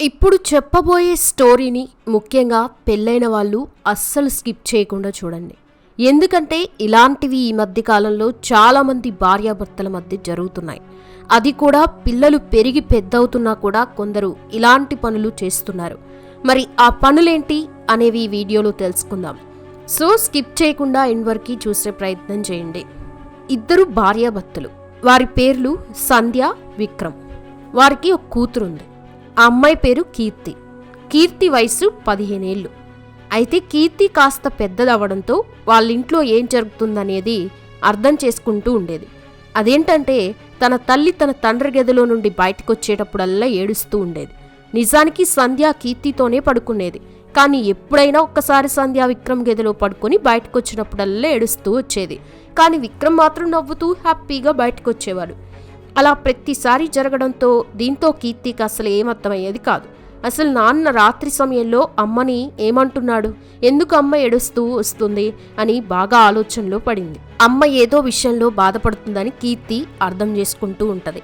ఇప్పుడు చెప్పబోయే స్టోరీని ముఖ్యంగా పెళ్ళైన వాళ్ళు అస్సలు స్కిప్ చేయకుండా చూడండి. ఎందుకంటే ఇలాంటివి ఈ మధ్య కాలంలో చాలామంది భార్యాభర్తల మధ్య జరుగుతున్నాయి. అది కూడా పిల్లలు పెరిగి పెద్దవుతున్నా కూడా కొందరు ఇలాంటి పనులు చేస్తున్నారు. మరి ఆ పనులేంటి అనేవి ఈ వీడియోలో తెలుసుకుందాం. సో స్కిప్ చేయకుండా ఎండ్ వరకు చూసే ప్రయత్నం చేయండి. ఇద్దరు భార్యాభర్తలు. వారి పేర్లు సంధ్య విక్రమ్. వారికి ఒక కూతురుంది. ఆ అమ్మాయి పేరు కీర్తి. కీర్తి వయసు పదిహేనేళ్ళు. అయితే కీర్తి కాస్త పెద్దదవ్వడంతో వాళ్ళ ఇంట్లో ఏం జరుగుతుందనేది అర్థం చేసుకుంటూ ఉండేది. అదేంటంటే తన తల్లి తన తండ్రి గదిలో నుండి బయటకు వచ్చేటప్పుడల్లా ఏడుస్తూ ఉండేది. నిజానికి సంధ్య కీర్తితోనే పడుకునేది. కానీ ఎప్పుడైనా ఒక్కసారి సంధ్య విక్రమ్ గదిలో పడుకొని బయటకు వచ్చినప్పుడల్లా ఏడుస్తూ వచ్చేది. కానీ విక్రమ్ మాత్రం నవ్వుతూ హ్యాపీగా బయటకు వచ్చేవాడు అలా ప్రతిసారి జరగడంతో దీంతో కీర్తికి అసలు ఏమర్థమయ్యేది కాదు. అసలు నాన్న రాత్రి సమయంలో అమ్మని ఏమంటున్నాడు? ఎందుకు అమ్మ ఏడుస్తూ వస్తుంది? అని బాగా ఆలోచనలో పడింది. అమ్మ ఏదో విషయంలో బాధపడుతుందని కీర్తి అర్థం చేసుకుంటూ ఉంటుంది.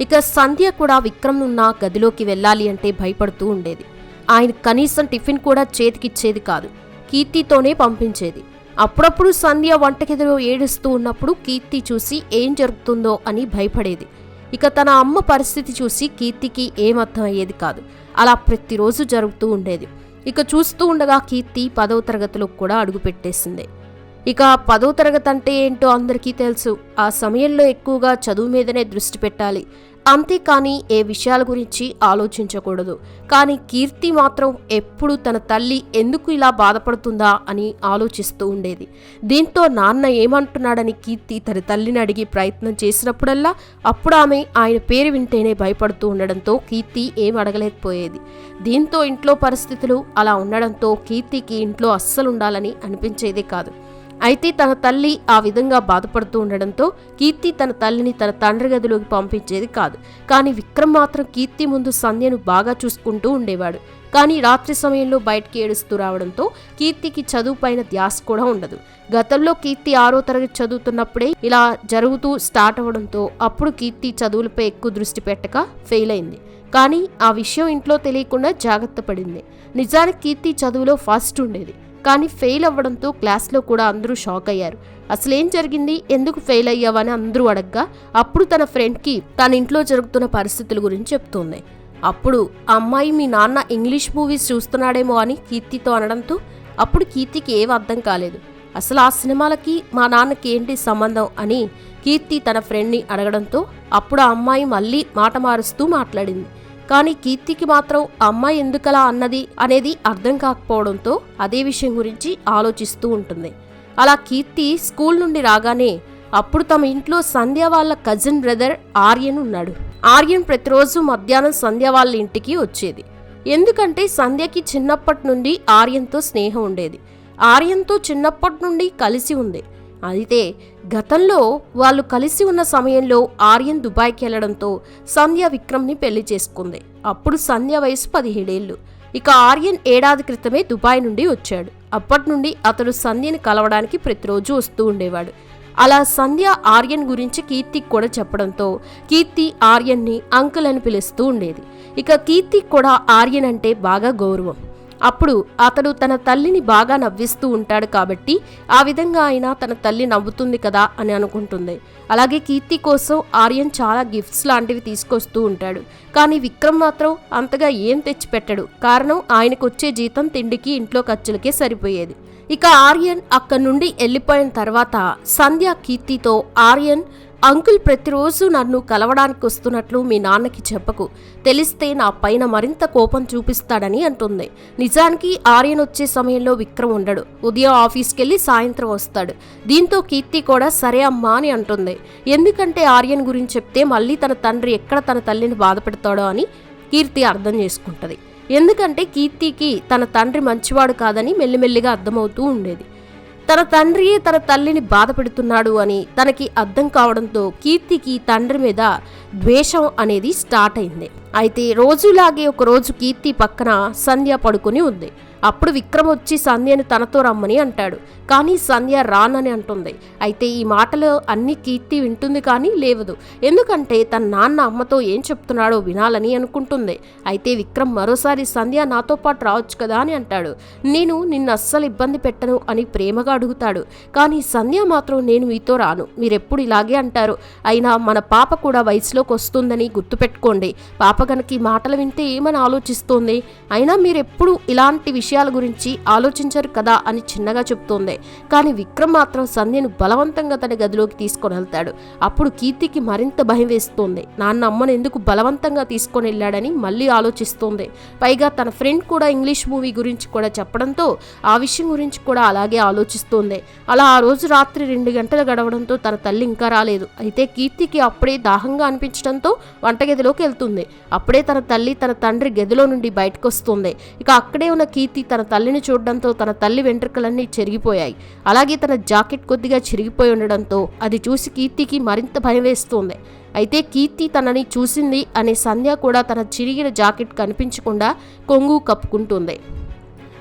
ఇక సంధ్య కూడా విక్రమ్ ఉన్న గదిలోకి వెళ్ళాలి అంటే భయపడుతూ ఉండేది. ఆయన కనీసం టిఫిన్ కూడా చేతికిచ్చేది కాదు. కీర్తితోనే పంపించేది. అప్పుడప్పుడు సంధ్య వంటకెదురు ఏడుస్తూ ఉన్నప్పుడు కీర్తి చూసి ఏం జరుగుతుందో అని భయపడేది. ఇక తన అమ్మ పరిస్థితి చూసి కీర్తికి ఏమర్థం అయ్యేది కాదు. అలా ప్రతిరోజు జరుగుతూ ఉండేది. ఇక చూస్తూ ఉండగా కీర్తి పదవ తరగతిలో కూడా అడుగుపెట్టేసింది ఇక పదో తరగతి అంటే ఏంటో అందరికీ తెలుసు. ఆ సమయంలో ఎక్కువగా చదువు మీదనే దృష్టి పెట్టాలి. అంతేకాని ఏ విషయాల గురించి ఆలోచించకూడదు. కానీ కీర్తి మాత్రం ఎప్పుడు తన తల్లి ఎందుకు ఇలా బాధపడుతుందా అని ఆలోచిస్తూ ఉండేది. దీంతో నాన్న ఏమంటున్నాడని కీర్తి తన తల్లిని అడిగి ప్రయత్నం చేసినప్పుడల్లా అప్పుడు ఆమె ఆయన పేరు వింటేనే భయపడుతూ ఉండడంతో కీర్తి ఏం అడగలేకపోయేది. దీంతో ఇంట్లో పరిస్థితులు అలా ఉండడంతో కీర్తికి ఇంట్లో అస్సలు ఉండాలని అనిపించేదే కాదు. అయితే తన తల్లి ఆ విధంగా బాధపడుతూ ఉండడంతో కీర్తి తన తల్లిని తన తండ్రి గదిలోకి పంపించేది కాదు. కానీ విక్రమ్ మాత్రం కీర్తి ముందు సంధ్యను బాగా చూసుకుంటూ ఉండేవాడు. కానీ రాత్రి సమయంలో బయటికి ఏడుస్తూ రావడంతో కీర్తికి చదువు పైన ధ్యాస కూడా ఉండదు. గతంలో కీర్తి ఆరో తరగతి చదువుతున్నప్పుడే ఇలా జరుగుతూ స్టార్ట్ అవ్వడంతో అప్పుడు కీర్తి చదువులపై ఎక్కువ దృష్టి పెట్టక ఫెయిల్ అయింది. కానీ ఆ విషయం ఇంట్లో తెలియకుండా జాగ్రత్త పడింది. నిజానికి కీర్తి చదువులో ఫస్ట్ ఉండేది. కానీ ఫెయిల్ అవ్వడంతో క్లాస్లో కూడా అందరూ షాక్ అయ్యారు. అసలేం జరిగింది? ఎందుకు ఫెయిల్ అయ్యావని అందరూ అడగ్గా అప్పుడు తన ఫ్రెండ్కి తన ఇంట్లో జరుగుతున్న పరిస్థితుల గురించి చెప్తుంది. అప్పుడు అమ్మాయి మీ నాన్న ఇంగ్లీష్ మూవీస్ చూస్తున్నాడేమో అని కీర్తితో అనడంతో అప్పుడు కీర్తికి ఏం అర్థం కాలేదు. అసలు ఆ సినిమాలకి మా నాన్నకి ఏంటి సంబంధం అని కీర్తి తన ఫ్రెండ్ని అడగడంతో అప్పుడు ఆ అమ్మాయి మళ్ళీ మాట మారుస్తూ మాట్లాడింది. కానీ కీర్తికి మాత్రం అమ్మాయి ఎందుకలా అన్నది అనేది అర్థం కాకపోవడంతో అదే విషయం గురించి ఆలోచిస్తూ ఉంటుంది. అలా కీర్తి స్కూల్ నుండి రాగానే అప్పుడు తమ ఇంట్లో సంధ్య వాళ్ళ కజిన్ బ్రదర్ ఆర్యన్ ఉన్నాడు. ఆర్యన్ ప్రతిరోజు మధ్యాహ్నం సంధ్య వాళ్ళ ఇంటికి వచ్చేది. ఎందుకంటే సంధ్యకి చిన్నప్పటి నుండి ఆర్యన్తో స్నేహం ఉండేది. ఆర్యన్తో చిన్నప్పటి నుండి కలిసి ఉంది. అయితే గతంలో వాళ్ళు కలిసి ఉన్న సమయంలో ఆర్యన్ దుబాయ్కి వెళ్ళడంతో సంధ్య విక్రమ్ని పెళ్ళి చేసుకుంది. అప్పుడు సంధ్య వయసు పదిహేడేళ్ళు ఇక ఆర్యన్ ఏడాది క్రితమే దుబాయ్ నుండి వచ్చాడు. అప్పటి నుండి అతడు సంధ్యని కలవడానికి ప్రతిరోజు వస్తూ ఉండేవాడు. అలా సంధ్య ఆర్యన్ గురించి కీర్తికి కూడా చెప్పడంతో కీర్తి ఆర్యన్ని అంకుల్ అని పిలుస్తూ ఉండేది. ఇక కీర్తికి కూడా ఆర్యన్ అంటే బాగా గౌరవం. అప్పుడు అతడు తన తల్లిని బాగా నవ్విస్తూ ఉంటాడు కాబట్టి ఆ విధంగా ఆయన తన తల్లి నవ్వుతుంది కదా అని అనుకుంటుంది. అలాగే కీర్తి కోసం ఆర్యన్ చాలా గిఫ్ట్స్ లాంటివి తీసుకొస్తూ ఉంటాడు. కానీ విక్రమ్ మాత్రం అంతగా ఏం తెచ్చిపెట్టడు. కారణం ఆయనకు వచ్చే జీతం తిండికి ఇంట్లో ఖర్చులకే సరిపోయేది. ఇక ఆర్యన్ అక్కడి నుండి వెళ్ళిపోయిన తర్వాత సంధ్య కీర్తితో ఆర్యన్ అంకుల్ ప్రతిరోజు నన్ను కలవడానికి వస్తున్నట్లు మీ నాన్నకి చెప్పకు. తెలిస్తే నా పైన మరింత కోపం చూపిస్తాడని అంటుంది. నిజానికి ఆర్యన్ వచ్చే సమయంలో విక్రమ్ ఉండడు. ఉదయం ఆఫీస్కెళ్ళి సాయంత్రం వస్తాడు. దీంతో కీర్తి కూడా సరే అమ్మా అని అంటుంది. ఎందుకంటే ఆర్యన్ గురించి చెప్తే మళ్ళీ తన తండ్రి ఎక్కడ తన తల్లిని బాధపెడతాడో అని కీర్తి అర్థం చేసుకుంటుంది. ఎందుకంటే కీర్తికి తన తండ్రి మంచివాడు కాదని మెల్లిమెల్లిగా అర్థమవుతూ ఉండేది. తన తండ్రియే తన తల్లిని బాధపెడుతున్నాడు అని తనకి అర్థం కావడంతో కీర్తికి తండ్రి మీద ద్వేషం అనేది స్టార్ట్ అయింది. అయితే రోజులాగే ఒక రోజు కీర్తి పక్కన సంధ్య పడుకుని ఉంది. అప్పుడు విక్రమ్ వచ్చి సంధ్యని తనతో రమ్మని అంటాడు. కానీ సంధ్య రానని అంటుంది. అయితే ఈ మాటలు అన్ని కీర్తి వింటుంది కానీ లేవదు. ఎందుకంటే తన నాన్న అమ్మతో ఏం చెప్తున్నాడో వినాలని అనుకుంటుంది. అయితే విక్రమ్ మరోసారి సంధ్య నాతో పాటు రావచ్చు కదా అని అంటాడు. నేను నిన్ను అస్సలు ఇబ్బంది పెట్టను అని ప్రేమగా అడుగుతాడు. కానీ సంధ్య మాత్రం నేను మీతో రాను. మీరెప్పుడు ఇలాగే అంటారు. అయినా మన పాప కూడా వయసులోకి వస్తుందని గుర్తుపెట్టుకోండి. పాప గనక ఈ మాటలు వింటే ఏమని ఆలోచిస్తోంది? అయినా మీరెప్పుడు ఇలాంటి విషయం విషయాల గురించి ఆలోచించరు కదా అని చిన్నగా చెప్తోంది. కానీ విక్రమ్ మాత్రం సంధ్యను బలవంతంగా తన గదిలోకి తీసుకొని వెళ్తాడు. అప్పుడు కీర్తికి మరింత భయం వేస్తోంది. నాన్న అమ్మను ఎందుకు బలవంతంగా తీసుకొని వెళ్ళాడని మళ్ళీ ఆలోచిస్తోంది. పైగా తన ఫ్రెండ్ కూడా ఇంగ్లీష్ మూవీ గురించి కూడా చెప్పడంతో ఆ విషయం గురించి కూడా అలాగే ఆలోచిస్తోంది. అలా ఆ రోజు రాత్రి రెండు గంటలు గడవడంతో తన తల్లి ఇంకా రాలేదు. అయితే కీర్తికి అప్పుడే దాహంగా అనిపించడంతో వంటగదిలోకి వెళ్తుంది. అప్పుడే తన తల్లి తన తండ్రి గదిలో నుండి బయటకు వస్తుంది. ఇక అక్కడే ఉన్న కీర్తి తన తల్లిని చూడడంతో తన తల్లి వెంట్రుకలన్నీ చెరిగిపోయాయి. అలాగే తన జాకెట్ కొద్దిగా చిరిగిపోయి ఉండడంతో అది చూసి కీర్తికి మరింత భయం వేస్తుంది. అయితే కీర్తి తనని చూసింది అనే సంధ్య కూడా తన చిరిగిన జాకెట్ కనిపించకుండా కొంగు కప్పుకుంటుంది.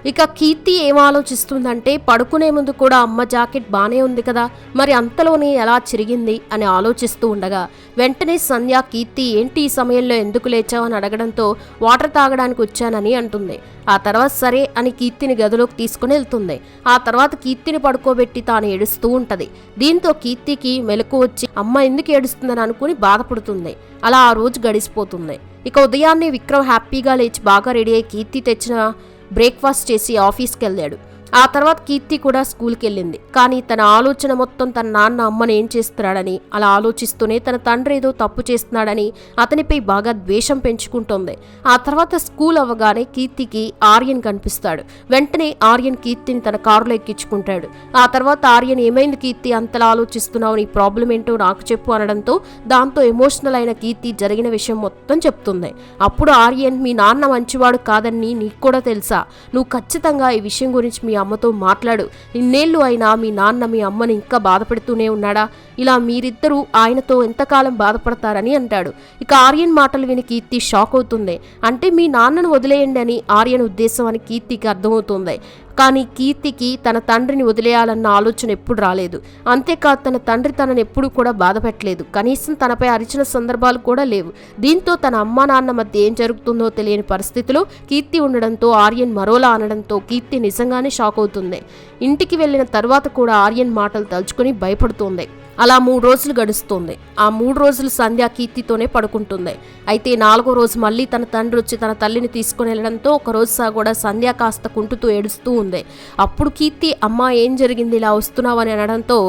ఇక కీర్తి ఏం ఆలోచిస్తుందంటే పడుకునే ముందు కూడా అమ్మ జాకెట్ బానే ఉంది కదా మరి అంతలోనే ఎలా చిరిగింది అని ఆలోచిస్తూ ఉండగా వెంటనే సంధ్య కీర్తి ఏంటి ఈ సమయంలో ఎందుకు లేచావు అని అడగడంతో వాటర్ తాగడానికి వచ్చానని అంటుంది. ఆ తర్వాత సరే అని కీర్తిని గదిలోకి తీసుకుని వెళ్తుంది. ఆ తర్వాత కీర్తిని పడుకోబెట్టి తాను ఏడుస్తూ ఉంటది. దీంతో కీర్తికి మెలకు వచ్చి అమ్మ ఎందుకు ఏడుస్తుందని అనుకుని బాధపడుతుంది. అలా ఆ రోజు గడిచిపోతుంది ఇక ఉదయాన్నే విక్రమ్ హ్యాపీగా లేచి బాగా రెడీ అయ్యి కీర్తి తెచ్చిన బ్రేక్ఫాస్ట్ చేసి ఆఫీస్కి వెళ్ళాడు ఆ తర్వాత కీర్తి కూడా స్కూల్కి వెళ్ళింది కానీ తన ఆలోచన మొత్తం తన నాన్న అమ్మని ఏం చేస్తున్నాడని అలా ఆలోచిస్తూనే తన తండ్రి ఏదో తప్పు చేస్తున్నాడని అతనిపై బాగా ద్వేషం పెంచుకుంటోంది. ఆ తర్వాత స్కూల్ అవ్వగానే కీర్తికి ఆర్యన్ కనిపిస్తాడు. వెంటనే ఆర్యన్ కీర్తిని తన కారులో ఎక్కించుకుంటాడు. ఆ తర్వాత ఆర్యన్ ఏమైంది కీర్తి? అంతలా ఆలోచిస్తున్నావు? నీ ప్రాబ్లం ఏంటో నాకు చెప్పు అనడంతో దాంతో ఎమోషనల్ అయిన కీర్తి జరిగిన విషయం మొత్తం చెప్తుంది. అప్పుడు ఆర్యన్ మీ నాన్న మంచివాడు కాదని నీకు కూడా తెలుసా? నువ్వు ఖచ్చితంగా ఈ విషయం గురించి మీ అమ్మతో మాట్లాడు. ఇన్నేళ్ళు అయినా మీ నాన్న మీ అమ్మని ఇంకా బాధపెడుతూనే ఉన్నాడా? ఇలా మీరిద్దరూ ఆయనతో ఎంతకాలం బాధపడతారని అంటాడు. ఇక ఆర్యన్ మాటలు విని కీర్తి షాక్ అవుతుంది. అంటే మీ నాన్నను వదిలేయండి అని ఆర్యన్ ఉద్దేశం అని కీర్తికి అర్థమవుతుంది. కానీ కీర్తికి తన తండ్రిని వదిలేయాలన్న ఆలోచన ఎప్పుడు రాలేదు. అంతేకాదు తన తండ్రి తనని ఎప్పుడూ కూడా బాధ పెట్టలేదు. కనీసం తనపై అరిచిన సందర్భాలు కూడా లేవు. దీంతో తన అమ్మా నాన్న మధ్య ఏం జరుగుతుందో తెలియని పరిస్థితిలో కీర్తి ఉండడంతో ఆర్యన్ మరోలా అనడంతో కీర్తి నిజంగానే షాక్ అవుతుంది. ఇంటికి వెళ్ళిన తర్వాత కూడా ఆర్యన్ మాటలు తలుచుకుని భయపడుతోంది. అలా మూడు రోజులు గడుస్తుంది. ఆ మూడు రోజులు సంధ్య కీర్తితోనే పడుకుంటుంది. అయితే నాలుగో రోజు మళ్ళీ తన తండ్రి వచ్చి తన తల్లిని తీసుకుని వెళ్ళడంతో ఒక రోజు సా కూడా సంధ్య కాస్త కుంటుతూ ఏడుస్తూ ఉంది. అప్పుడు కీర్తి అమ్మ ఏం జరిగింది? ఇలా వస్తున్నావని అనడంతో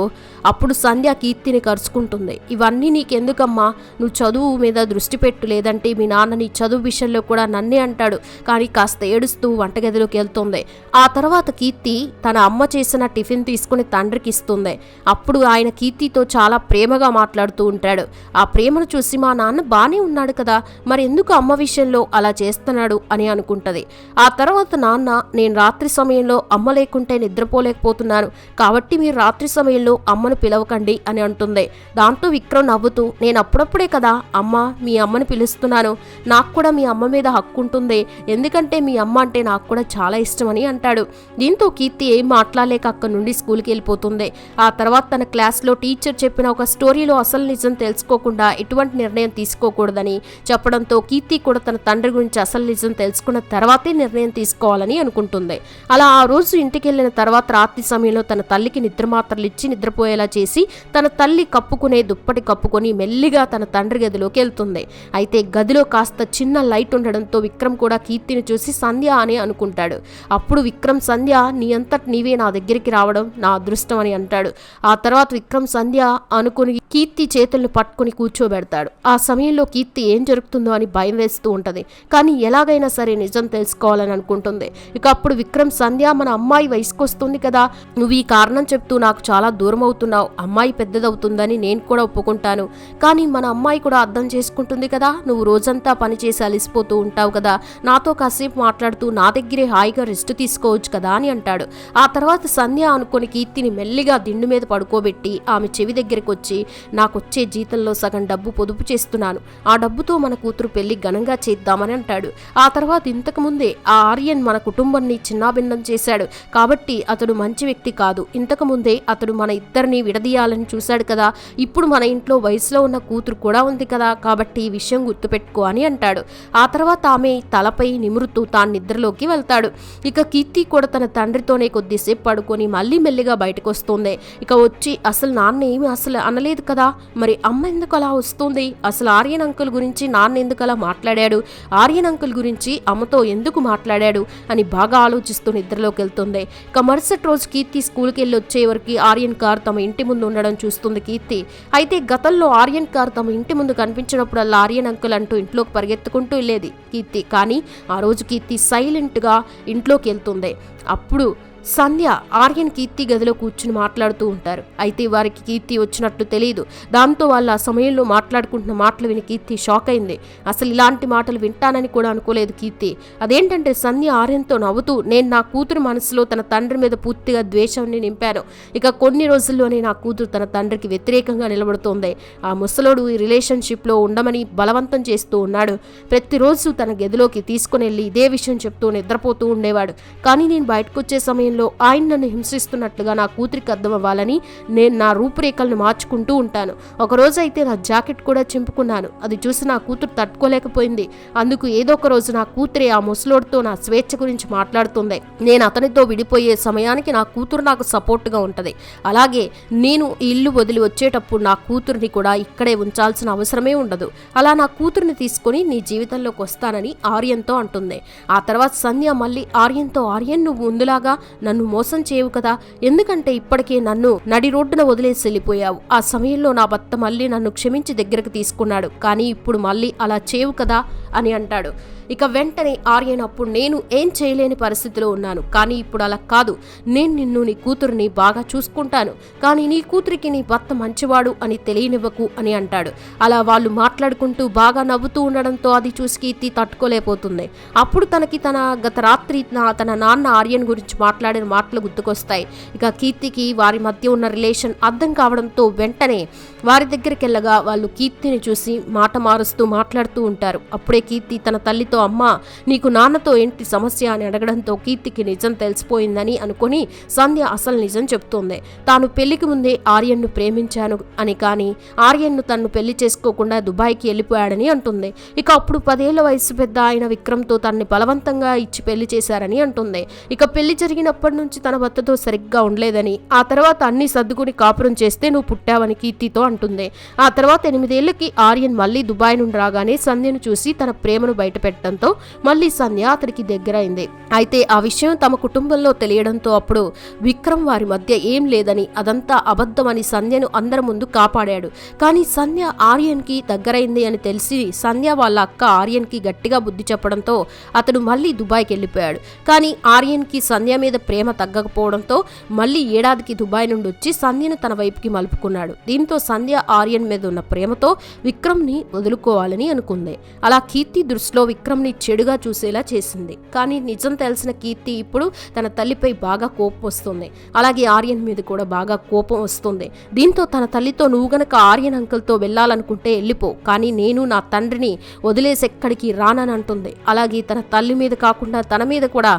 అప్పుడు సంధ్య కీర్తిని కరుచుకుంటుంది. ఇవన్నీ నీకెందుకమ్మా? నువ్వు చదువు మీద దృష్టి పెట్టు. లేదంటే మీ నాన్న నీ చదువు విషయంలో కూడా నన్నే అంటాడు. కానీ కాస్త ఏడుస్తూ వంటగదిలోకి వెళ్తుంది. ఆ తర్వాత కీర్తి తన అమ్మ చేసిన టిఫిన్ తీసుకుని తండ్రికి ఇస్తుంది. అప్పుడు ఆయన కీర్తితో చాలా ప్రేమగా మాట్లాడుతూ ఉంటాడు. ఆ ప్రేమను చూసి మా నాన్న బానే ఉన్నాడు కదా. మరి ఎందుకు అమ్మ విషయంలో అలా చేస్తున్నాడు? అని అనుకుంటది. ఆ తర్వాత నాన్న నేను రాత్రి సమయంలో అమ్మ లేకుంటే నిద్రపోలేకపోతున్నాను. కాబట్టి మీరు రాత్రి సమయంలో అమ్మను పిలవకండి అని అంటుంది. దాంతో విక్రమ్ నవ్వుతూ నేను అప్పుడప్పుడే కదా అమ్మ మీ అమ్మని పిలుస్తున్నాను. నాకు కూడా మీ అమ్మ మీద హక్కు ఉంటుంది. ఎందుకంటే మీ అమ్మ అంటే నాకు కూడా చాలా ఇష్టమని అంటాడు. దీంతో కీర్తి ఏం మాట్లాడలేక అక్కడి నుండి స్కూల్కి వెళ్ళిపోతుంది. ఆ తర్వాత తన క్లాస్లో టీచర్ చెప్పిన ఒక స్టోరీలో అసలు నిజం తెలుసుకోకుండా ఎటువంటి నిర్ణయం తీసుకోకూడదని చెప్పడంతో కీర్తి కూడా తన తండ్రి గురించి అసలు నిజం తెలుసుకున్న తర్వాతే నిర్ణయం తీసుకోవాలని అనుకుంటుంది. అలా ఆ రోజు ఇంటికి వెళ్ళిన తర్వాత రాత్రి సమయంలో తన తల్లికి నిద్ర మాత్రలు ఇచ్చి నిద్రపోయేలా చేసి తన తల్లి కప్పుకునే దుప్పటి కప్పుకొని మెల్లిగా తన తండ్రి గదిలోకి వెళ్తుంది. అయితే గదిలో కాస్త చిన్న లైట్ ఉండడంతో విక్రమ్ కూడా కీర్తిని చూసి సంధ్య అని అనుకుంటాడు. అప్పుడు విక్రమ్ సంధ్య నీ అంతటి నీవే నా దగ్గరికి రావడం నా అదృష్టం అని అంటాడు. ఆ తర్వాత విక్రమ్ సంధ్య అనుకుని కీర్తి చేతులను పట్టుకుని కూర్చోబెడతాడు. ఆ సమయంలో కీర్తి ఏం జరుగుతుందో అని భయం వేస్తూ ఉంటుంది. కానీ ఎలాగైనా సరే నిజం తెలుసుకోవాలని అనుకుంటుంది. ఇక అప్పుడు విక్రమ్ సంధ్య మన అమ్మాయి వయసుకొస్తుంది కదా. నువ్వు ఈ కారణం చెప్తూ నాకు చాలా దూరం అవుతున్నావు. అమ్మాయి పెద్దదవుతుందని నేను కూడా ఒప్పుకుంటాను. కానీ మన అమ్మాయి కూడా అర్థం చేసుకుంటుంది కదా. నువ్వు రోజంతా పని చేసి అలిసిపోతూ ఉంటావు కదా. నాతో కాసేపు మాట్లాడుతూ నా దగ్గరే హాయిగా రెస్ట్ తీసుకోవచ్చు కదా అని అంటాడు. ఆ తర్వాత సంధ్య అనుకుని కీర్తిని మెల్లిగా దిండు మీద పడుకోబెట్టి ఆమె చెవి దగ్గరికి వచ్చి నాకు వచ్చే జీతంలో సగం డబ్బు పొదుపు చేస్తున్నాను. ఆ డబ్బుతో మన కూతురు పెళ్ళి ఘనంగా చేద్దామని అంటాడు. ఆ తర్వాత ఇంతకు ముందే ఆ ఆర్యన్ మన కుటుంబాన్ని చిన్నాభిన్నం చేశాడు. కాబట్టి అతడు మంచి వ్యక్తి కాదు. ఇంతకు ముందే అతడు మన ఇద్దరిని విడదీయాలని చూశాడు కదా. ఇప్పుడు మన ఇంట్లో వయసులో ఉన్న కూతురు కూడా ఉంది కదా. కాబట్టి ఈ విషయం గుర్తుపెట్టుకో అని అంటాడు. ఆ తర్వాత ఆమె తలపై నిమురుతూ తాను నిద్రలోకి వెళ్తాడు. ఇక కీర్తి కూడా తన తండ్రితోనే కొద్దిసేపు పడుకొని మళ్ళీ మెల్లిగా బయటకు వస్తుంది ఇక వచ్చి అసలు నాన్న ఏమి అసలు అనలేదు కదా? మరి అమ్మ ఎందుకు అలా వస్తుంది? అసలు ఆర్యన్ అంకుల్ గురించి నాన్న ఎందుకు అలా మాట్లాడాడు? ఆర్యన్ అంకుల్ గురించి అమ్మతో ఎందుకు మాట్లాడాడు? అని బాగా ఆలోచిస్తూ నిద్రలోకి వెళ్తుంది. ఇక మరుసటి రోజు కీర్తి స్కూల్కి వెళ్ళి వచ్చే వరకు ఆర్యన్ కార్ తమ ఇంటి ముందు ఉండడం చూస్తుంది కీర్తి. అయితే గతంలో ఆర్యన్ కార్ తమ ఇంటి ముందు కనిపించినప్పుడల్లా ఆర్యన్ అంకుల్ అంటూ ఇంట్లోకి పరిగెత్తుకుంటూ వెళ్ళేది కీర్తి. కానీ ఆ రోజు కీర్తి సైలెంట్గా ఇంట్లోకి వెళ్తుంది. అప్పుడు సంధ్య ఆర్యన్ కీర్తి గదిలో కూర్చుని మాట్లాడుతూ ఉంటారు. అయితే వారికి కీర్తి వచ్చినట్లు తెలియదు. దాంతో వాళ్ళు ఆ సమయంలో మాట్లాడుకుంటున్న మాటలు విని కీర్తి షాక్ అయింది. అసలు ఇలాంటి మాటలు వింటానని కూడా అనుకోలేదు కీర్తి. అదేంటంటే సంధ్య ఆర్యన్తో నవ్వుతూ నేను నా కూతురు మనసులో తన తండ్రి మీద పూర్తిగా ద్వేషాన్ని నింపాను. ఇక కొన్ని రోజుల్లోనే నా కూతురు తన తండ్రికి వ్యతిరేకంగా నిలబడుతోంది. ఆ ముసలోడు ఈ రిలేషన్షిప్లో ఉండమని బలవంతం చేస్తూ ఉన్నాడు. ప్రతిరోజు తన గదిలోకి తీసుకుని వెళ్ళి ఇదే విషయం చెప్తూ నిద్రపోతూ ఉండేవాడు. కానీ నేను బయటకు వచ్చే సమయంలో ఆయన నన్ను హింసిస్తున్నట్లుగా నా కూతురికి అర్థం అవ్వాలని నేను నా రూపురేఖలను మార్చుకుంటూ ఉంటాను. ఒకరోజు అయితే నా జాకెట్ కూడా చింపుకున్నాను. అది చూసి నా కూతురు తట్టుకోలేకపోయింది. అందుకు ఏదో ఒక రోజు నా కూతురే ఆ ముసలోడితో నా స్వేచ్ఛ గురించి మాట్లాడుతుంది. నేను అతనితో విడిపోయే సమయానికి నా కూతురు నాకు సపోర్ట్గా ఉంటుంది. అలాగే నేను ఈ ఇల్లు వదిలి వచ్చేటప్పుడు నా కూతురిని కూడా ఇక్కడే ఉంచాల్సిన అవసరమే ఉండదు. అలా నా కూతురిని తీసుకొని నీ జీవితంలోకి వస్తానని ఆర్యంతో అంటుంది. ఆ తర్వాత సంధ్య మళ్ళీ ఆర్యంతో ఆర్యన్ నువ్వు ముందులాగా నన్ను మోసం చేయవు కదా. ఎందుకంటే ఇప్పటికే నన్ను నడి రోడ్డున వదిలేసి వెళ్ళిపోయావు. ఆ సమయంలో నా భర్త మళ్ళీ నన్ను క్షమించి దగ్గరకు తీసుకున్నాడు. కానీ ఇప్పుడు మళ్ళీ అలా చేయవు కదా. అని అంటాడు. ఇక వెంటనే ఆర్యన్ అప్పుడు నేను ఏం చేయలేని పరిస్థితిలో ఉన్నాను. కానీ ఇప్పుడు అలా కాదు. నేను నిన్ను నీ కూతురిని బాగా చూసుకుంటాను. కానీ నీ కూతురికి నీ భర్త మంచివాడు అని తెలియనివ్వకు అని అంటాడు. అలా వాళ్ళు మాట్లాడుకుంటూ బాగా నవ్వుతూ ఉండడంతో అది చూసి కీర్తి తట్టుకోలేకపోతుంది. అప్పుడు తనకి తన గత రాత్రి నా- తన నాన్న ఆర్యన్ గురించి మాట్లాడిన మాటలు గుర్తుకొస్తాయి. ఇక కీర్తికి వారి మధ్య ఉన్న రిలేషన్ అర్థం కావడంతో వెంటనే వారి దగ్గరికి వెళ్ళగా వాళ్ళు కీర్తిని చూసి మాట మారుస్తూ మాట్లాడుతూ ఉంటారు. అప్పుడే కీర్తి తన తల్లితో అమ్మ నీకు నాన్నతో ఏంటి సమస్య? అని అడగడంతో కీర్తికి నిజం తెలిసిపోయిందని అనుకుని సంధ్య అసలు నిజం చెప్తోంది. తాను పెళ్ళికి ముందే ఆర్యన్ను ప్రేమించాను అని కానీ ఆర్యన్ను తన్ను పెళ్ళి చేసుకోకుండా దుబాయ్కి వెళ్ళిపోయాడని అంటుంది. ఇక అప్పుడు పదేళ్ళ వయసు పెద్ద ఆయన విక్రమ్తో తనని బలవంతంగా ఇచ్చి పెళ్ళి చేశారని అంటుంది. ఇక పెళ్ళి జరిగినప్పటి నుంచి తన భర్తతో సరిగ్గా ఉండలేదని ఆ తర్వాత అన్ని సర్దుకుని కాపురం చేస్తే నువ్వు పుట్టావని కీర్తితో అంటుంది. ఆ తర్వాత ఎనిమిదేళ్ళకి ఆర్యన్ మళ్ళీ దుబాయ్ నుండి రాగానే సంధ్యను చూసి తన ప్రేమను బయటపెట్టడంతో మళ్ళీ సంధ్య అతనికి దగ్గరైంది. అయితే ఆ విషయం తమ కుటుంబంలో తెలియడంతో అప్పుడు విక్రమ్ వారి మధ్య ఏం లేదని అదంతా అబద్ధమని సంధ్యను అందరి ముందు కాపాడాడు. కానీ సంధ్య ఆర్యన్కి దగ్గరైంది అని తెలిసి సంధ్య వాళ్ళ అక్క ఆర్యన్కి గట్టిగా బుద్ధి చెప్పడంతో అతడు మళ్ళీ దుబాయ్కి వెళ్ళిపోయాడు. కానీ ఆర్యన్కి సంధ్య మీద ప్రేమ తగ్గకపోవడంతో మళ్ళీ ఏడాదికి దుబాయ్ నుండి వచ్చి సంధ్యను తన వైపుకి మలుపుకున్నాడు. దీంతో సంధ్య ఆర్యన్ మీద ఉన్న ప్రేమతో విక్రమ్ని వదులుకోవాలని అనుకుంది. అలా కీర్తి దృష్టిలో విక్రమ్ని చెడుగా చూసేలా చేసింది. కానీ నిజం తెలిసిన కీర్తి ఇప్పుడు తన తల్లిపై బాగా కోపం వస్తుంది. అలాగే ఆర్యన్ మీద కూడా బాగా కోపం వస్తుంది. దీంతో తన తల్లితో నువ్వు గనక ఆర్యన్ అంకుల్తో వెళ్ళాలనుకుంటే వెళ్ళిపో. కానీ నేను నా తండ్రిని వదిలేసి ఎక్కడికి రానని అంటుంది. అలాగే తన తల్లి మీద కాకుండా తన మీద కూడా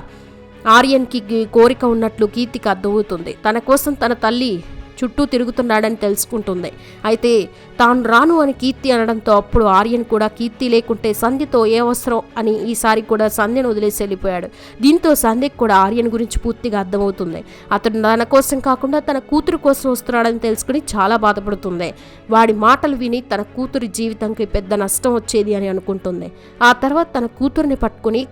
ఆర్యన్కి కోరిక ఉన్నట్లు కీర్తికి అర్థమవుతుంది. తన కోసం తన తల్లి చుట్టూ తిరుగుతున్నాడని తెలుసుకుంటుంది. అయితే తాను రాను అని కీర్తి అనడంతో అప్పుడు ఆర్యన్ కూడా కీర్తి లేకుంటే సంధ్యతో ఏ అవసరం అని ఈసారి కూడా సంధ్యను వదిలేసి వెళ్ళిపోయాడు. దీంతో సంధ్యకు కూడా ఆర్యన్ గురించి పూర్తిగా అర్థమవుతుంది. అతను తన కోసం కాకుండా తన కూతురు కోసం వస్తున్నాడని తెలుసుకుని చాలా బాధపడుతుంది. వాడి మాటలు విని తన కూతురి జీవితంకి పెద్ద నష్టం వచ్చేది అని అనుకుంటుంది. ఆ తర్వాత తన కూతురిని పట్టుకుని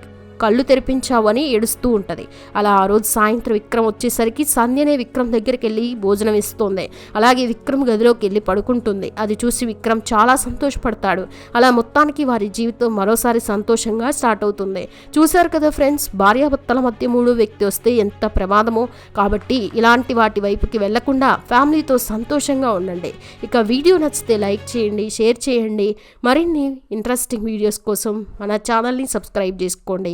కళ్ళు తెరిపించావని ఏడుస్తూ ఉంటుంది. అలా ఆ రోజు సాయంత్రం విక్రమ్ వచ్చేసరికి సంధ్యనే విక్రమ్ దగ్గరికి వెళ్ళి భోజనం ఇస్తుంది. అలాగే విక్రమ్ గదిలోకి వెళ్ళి పడుకుంటుంది. అది చూసి విక్రమ్ చాలా సంతోషపడతాడు. అలా మొత్తానికి వారి జీవితం మరోసారి సంతోషంగా స్టార్ట్ అవుతుంది. చూశారు కదా ఫ్రెండ్స్ భార్యాభర్తల మధ్య మూడో వ్యక్తి వస్తే ఎంత ప్రమాదమో. కాబట్టి ఇలాంటి వాటి వైపుకి వెళ్ళకుండా ఫ్యామిలీతో సంతోషంగా ఉండండి. ఇక వీడియో నచ్చితే లైక్ చేయండి షేర్ చేయండి. మరిన్ని ఇంట్రెస్టింగ్ వీడియోస్ కోసం మన ఛానల్ని సబ్స్క్రైబ్ చేసుకోండి.